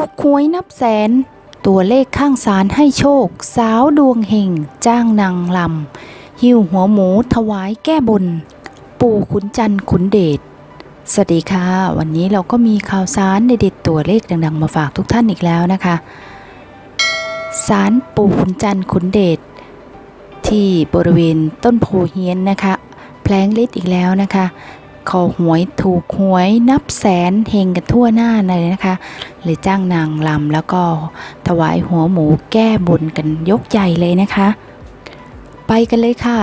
ถูกหวยนับแสน ตัวเลขข้างสารให้โชค สาวดวงเฮงจ้างนางลำ หิ้วหัวหมูถวายแก้บน ปู่ขุนจันทร์ขุนเดชสวัสดีค่ะ วันนี้เราก็มีข่าวสารเด็ดๆตัวเลขดังๆ มาฝากทุกท่านอีกแล้วนะคะสารปู่ขุนจันทร์ขุนเดชที่บริเวณต้นโพเฮียนนะคะ แพลงฤทธิ์อีกแล้วนะคะ ขอหวยถูกหวยนับแสนเฮงกันทั่วหน้าเลยนะคะเลยจ้างนางลำแล้วก็ถวายหัวหมูแก้บนกันยกใหญ่เลยนะคะ ไปกันเลยค่ะ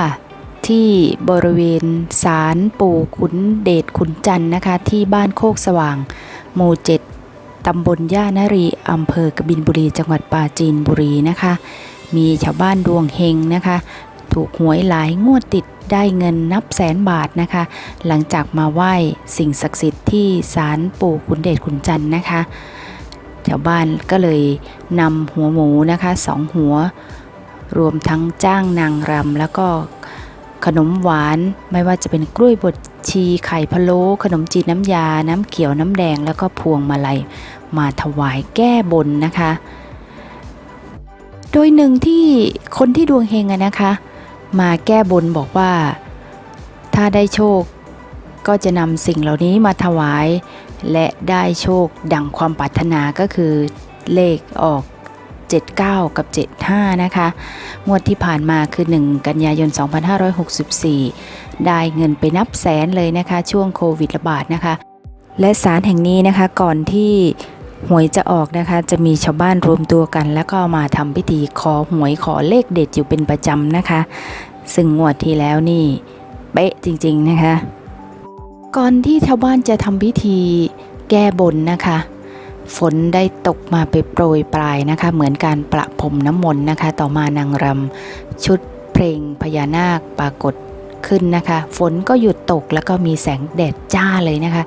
ที่บริเวณศาลปู่ขุนเดชขุนจันนะคะ ที่บ้านโคกสว่าง หมู่เจ็ดตำบลย่านารีอำเภอกบินบุรี จังหวัดปราจีนบุรีนะคะ มีชาวบ้านดวงเฮงนะคะ ถูกหวยหลายงวดติด ได้เงินนับแสนบาทนะคะ หลังจากมาไหว้สิ่งศักดิ์สิทธิ์ที่ศาลปู่ขุนเดชขุนจันทร์นะคะชาวบ้านก็เลยนำหัวหมูนะคะสองหัว รวมทั้งจ้างนางรำแล้วก็ขนมหวานไม่ว่าจะเป็นกล้วยบดชีไข่พะโล้ขนมจีนน้ำยา น้ำเขียวน้ำแดงแล้วก็พวงมาลัยมาถวายแก้บนนะคะ โดยหนึ่งที่คนที่ดวงเฮงนะคะ มาแก้บนบอกว่า ถ้าได้โชคก็จะนำสิ่งเหล่านี้มาถวาย และได้โชคดังความปรารถนาก็คือเลขออก 79 กับ 75 นะคะ งวดที่ผ่านมาคือ 1 กันยายน 2564 ได้เงินไปนับแสนเลยนะคะ ช่วงโควิดระบาดนะคะ และศาลแห่งนี้นะคะก่อนที่ หวยจะออกนะคะ จะมีชาวบ้านรวมตัวกัน แล้วก็มาทำพิธีขอหวยขอเลขเด็ดอยู่เป็นประจำนะคะ ซึ่งงวดที่แล้วนี่เป๊ะจริงๆนะคะ ก่อนที่ชาวบ้านจะทำพิธีแก้บนนะคะ ฝนได้ตกมาไปโปรยปลายนะคะ เหมือนการประพรมน้ำมนต์นะคะ ต่อมานางรำชุดเพลงพญานาคปรากฏ ขึ้นนะคะ ฝนก็หยุดตกแล้วก็มีแสงแดดจ้าเลยนะคะ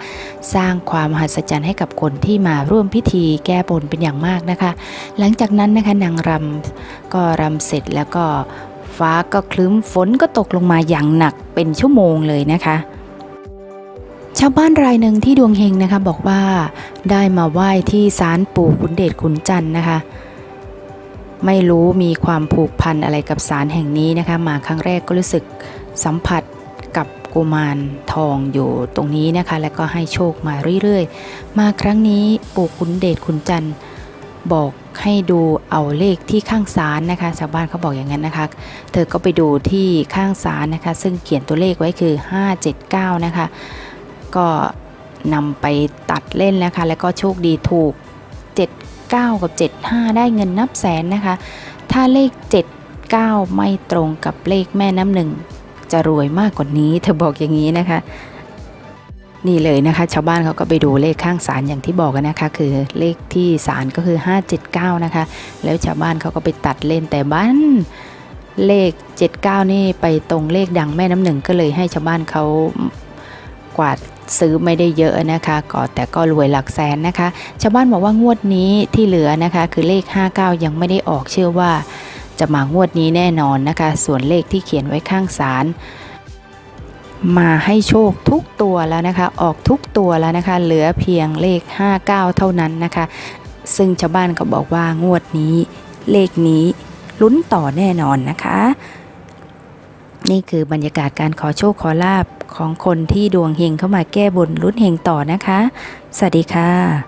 สร้างความมหัศจรรย์ให้กับคนที่มาร่วมพิธีแก้บนเป็นอย่างมากนะคะ หลังจากนั้นนะคะนางรำก็รำเสร็จแล้วก็ฟ้าก็คลึ้มฝนก็ตกลงมาอย่างหนักเป็นชั่วโมงเลยนะคะชาวบ้านรายหนึ่งที่ดวงเฮงนะคะบอกว่าได้มาไหว้ที่ศาลปู่ขุนเดชขุนจันทร์นะคะ ไม่รู้มีความผูกพันอะไรกับศาลแห่งนี้นะคะ มาครั้งแรกก็รู้สึก สัมผัสกับกุมารทองอยู่ตรงนี้นะคะ แล้วก็ให้โชคมาเรื่อยๆ มาครั้งนี้ปู่ขุนเดชขุนจันทร์บอกให้ดูเอาเลขที่ข้างศาลนะคะชาวบ้านเขาบอกอย่างนั้นนะคะ เธอก็ไปดูที่ข้างศาลนะคะ ซึ่งเขียนตัวเลขไว้คือ 579 นะคะ ก็นำไปตัดเล่นนะคะ แล้วก็โชคดีถูก 79 กับ 75 ได้เงินนับแสนนะคะ ถ้าเลข 79 ไม่ตรงกับเลขแม่น้ำหนึ่ง จะรวยมากกว่านี้ เธอบอกอย่างนี้นะคะ นี่เลยนะคะ ชาวบ้านเขาก็ไปดูเลขข้างศาลอย่างที่บอกกันนะคะ คือเลขที่ศาลก็คือ 579 นะคะ แล้วชาวบ้านเขาก็ไปตัดเล่นแต่บ้านเลข 79 นี่ไปตรงเลขดังแม่น้ำหนึ่งก็เลยให้ชาวบ้านเขากวาดซื้อไม่ได้เยอะนะคะก็แต่ก็รวยหลักแสนนะคะ ชาวบ้านบอกว่างวดนี้ที่เหลือนะคะ คือเลข 59 ยังไม่ได้ออกเชื่อว่า จะมางวดนี้แน่นอนนะคะ ส่วนเลขที่เขียนไว้ข้างศาลมาให้โชคทุกตัวแล้วนะคะ ออกทุกตัวแล้วนะคะ เหลือเพียงเลข 59 เท่านั้นนะคะ ซึ่งชาวบ้านก็บอกว่างวดนี้ เลขนี้ลุ้นต่อแน่นอนนะคะ นี่คือบรรยากาศการขอโชคขอลาบของคนที่ดวงเฮงเข้ามาแก้บนลุ้นเฮงต่อนะคะ สวัสดีค่ะ